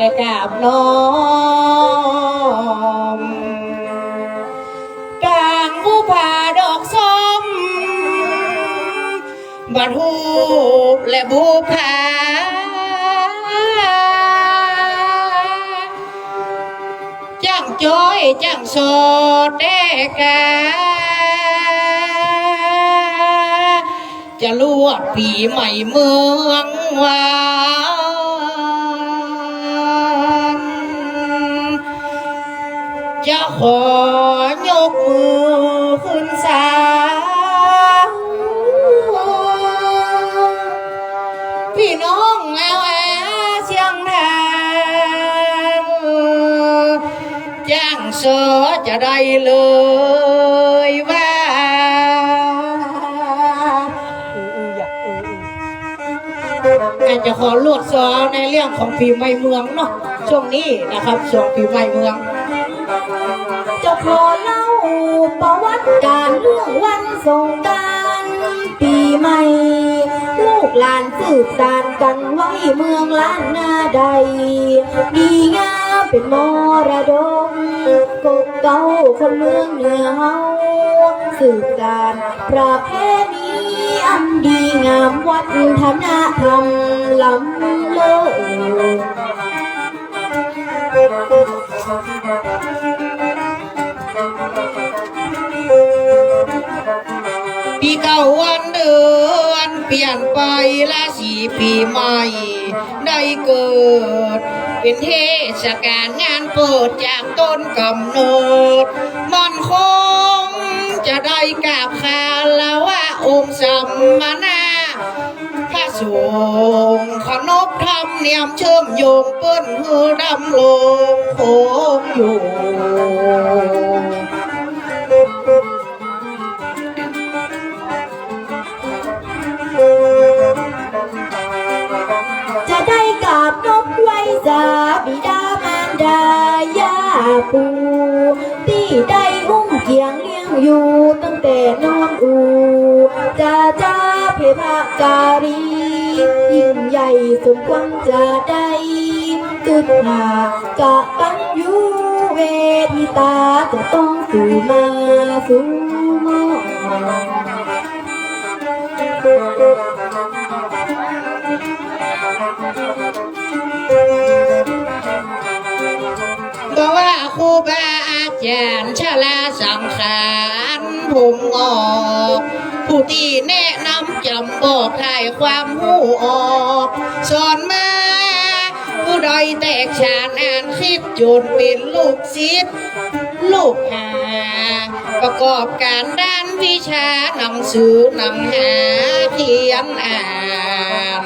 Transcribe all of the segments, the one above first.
และกราบน้อมกลางผู้ผาดอกส้มบัดหูบและบูผาจังจ้อยจังโสดแดกาจะลวดปีใหม่เมืองวา ขอยกมือขึ้นสาพี่น้องแอวแอเชียงทางจ้างเสอจะได้เลยว่าอาจจะขอลวดซอในเรื่องของผีไม่เมืองเนาะช่วงนี้นะครับช่วงผีไม่เมือง จะขอเล่าประวัติการเรื่องวันสงการปีใหม่ ลูกหลานสืบสานกันไว้เมืองล้านนาใด ดีงามเป็นมรดกกบเก่าคนเมืองเหนือเฮาสืบสานประเพณีอันดีงามวัฒนธรรมล้ำเลิศ ปีเก่าวันเดือนเปลี่ยนไปราศีปีใหม่ ได้เกิด เป็นเทศกาลงานเปิดจากต้นกำเนิด มันคงจะได้กราบคาแล้วว่าองค์สัมมานาพระสงฆ์ขนบธรรมเนียมเชื่อมโยงเปิ้นฮือดำลงโคงอยู่ พภาการี ยิ่งใหญ่สมควรจะได้จุดหากะตันยูเวทิตาจะต้องสู่มาสู่มอกว่าครูบาอาจารย์ชลาสังขารผมออกำบถ่ายความหูออกสอนมาผู้ใดแตกฉานอ่านคิดจนเป็นลูกศิษย์ลูกหา ประกอบการด้านวิชาหนังสือหนังหาเขียนอ่าน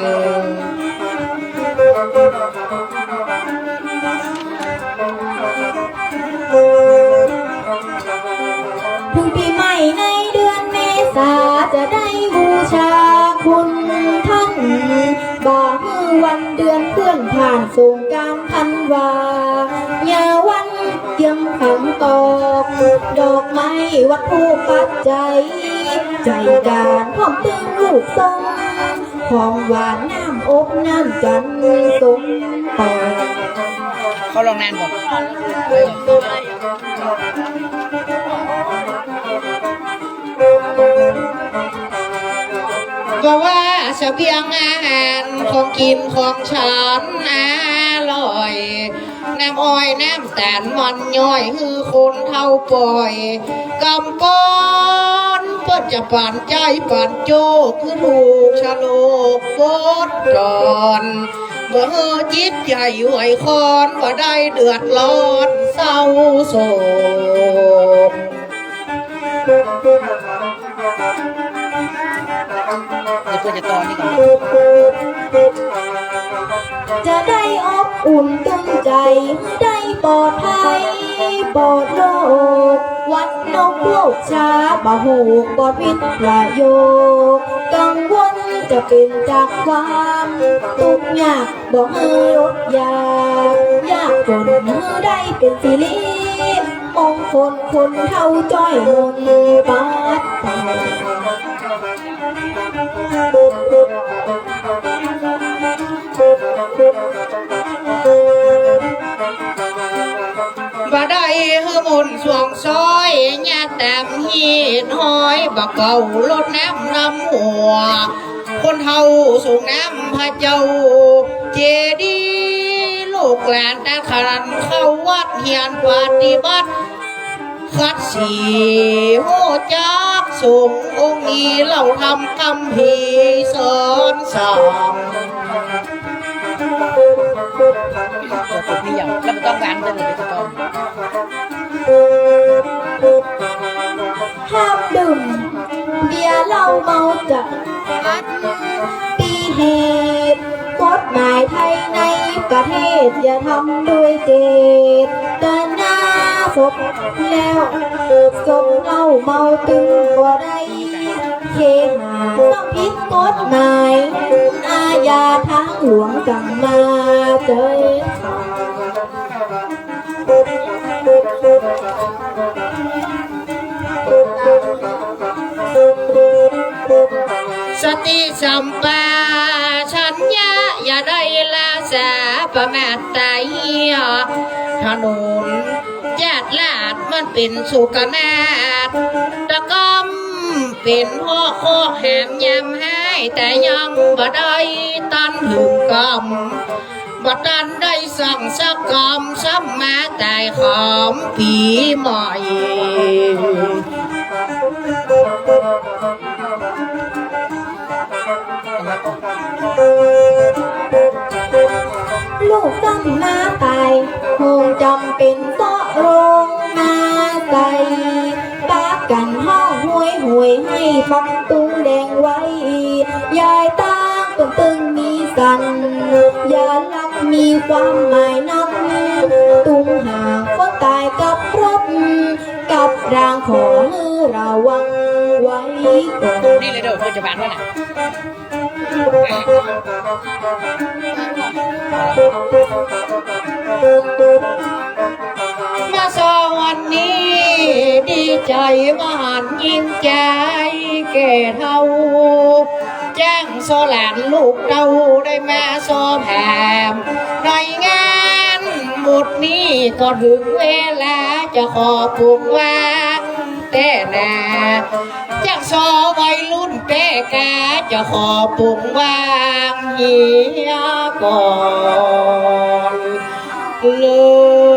ถึงปีใหม่ในเดือนเมษาจะได้บูชา คุณท่านบ่ามือวันเดือนเพื่อนผ่านสงการทันวาอย่าวันเยี่ยมคำตอบดอกไม้วัดผู้ปัจจัยใจการพร้อมตึงลูกทรงของหวานน้ำอบน้ำจันทร์สมปองเขาลองแนนบอก ก็ว่าเสบียงอาหารของกินของฉันอร่อย น้ำอ้อยน้ำตาลมันย่อยคือคนเท่าป่อยกำปอนเปิดจะปั่นใจปั่นโจกคือถูกชะโลกโคตรจอนเมื่อจิตใหญ่ไหวคอนว่าได้เดือดร้อนเศร้าโศก เดี๋ยวเพื่อนจะตอนี่ก่อนจะได้อบอุ่นตึงใจ ได้ปลอดภัยปลอดโลดวัดนกโลกช้าบ่หูกบอดวิทย์ประโยคกังวลจะเป็นจากความทุกข์ยากบ่มือลดยากยากจนมือได้เป็นสิริมงคลคนเท่าจ้อยมนปัดไป บ่ได้ฮือมุนสวงซอยญาแต้มหีดห้อยบ่เก่าลดน้ำนำหัว คนเฮาสูงน้ำพระเจ้า เจดีลูกแหลนแต่ขันเข้าวัดเฮียนกวาปฏิบัติ คัดสีโหจักสูงองค์นี้เราทำคำพีร์สอนสามตัวตัวเดียวแล้วมันต้องวางเดินไปตะกอนห้ามดื่มเบียร์เหล้าเมาจัดปีเหตุกฎหมายไทยในประเทศอย่าทำด้วยเจต ศพแล้วศพเหล้าเมาตึงบ่ได้เคหาต้องผิดกฎหมาย อาญาทางหลวงจังมาเจอสติสัมปาชัญญะอย่าได้ลาสาประมาทตายถนน ญาติลาดมันเป็นสุกนาดตะกอมเป็นพ่อโคแหมยำให้แต่ยังบ่ได้ตันถึงกรรมบัดนั้นได้สั่งสักกรรมซ้ำมาตายขอมปีใหม่ลูกตั้งมาตายคงจำเป็น ยายตั้งตึงตึงมีสันยาลักมีความหมายนักตุ้งหางก็ตายกับรถกับรางขอมือระวังไว้ก่อนนี่เลยเด้อเพื่อนจะวางไว้น่ะมาสวันนี้ ดีใจมหันยิ่งใจแก่เท่า จ้งโซหลานลูกเราได้มาโซแผมในงานหมดนี้ก็ถึงเวลาจะขอปลุกว่าแต่นาจากโซวัยรุ่นแก่กาจะขอปลุกวางเฮียก่อนเลย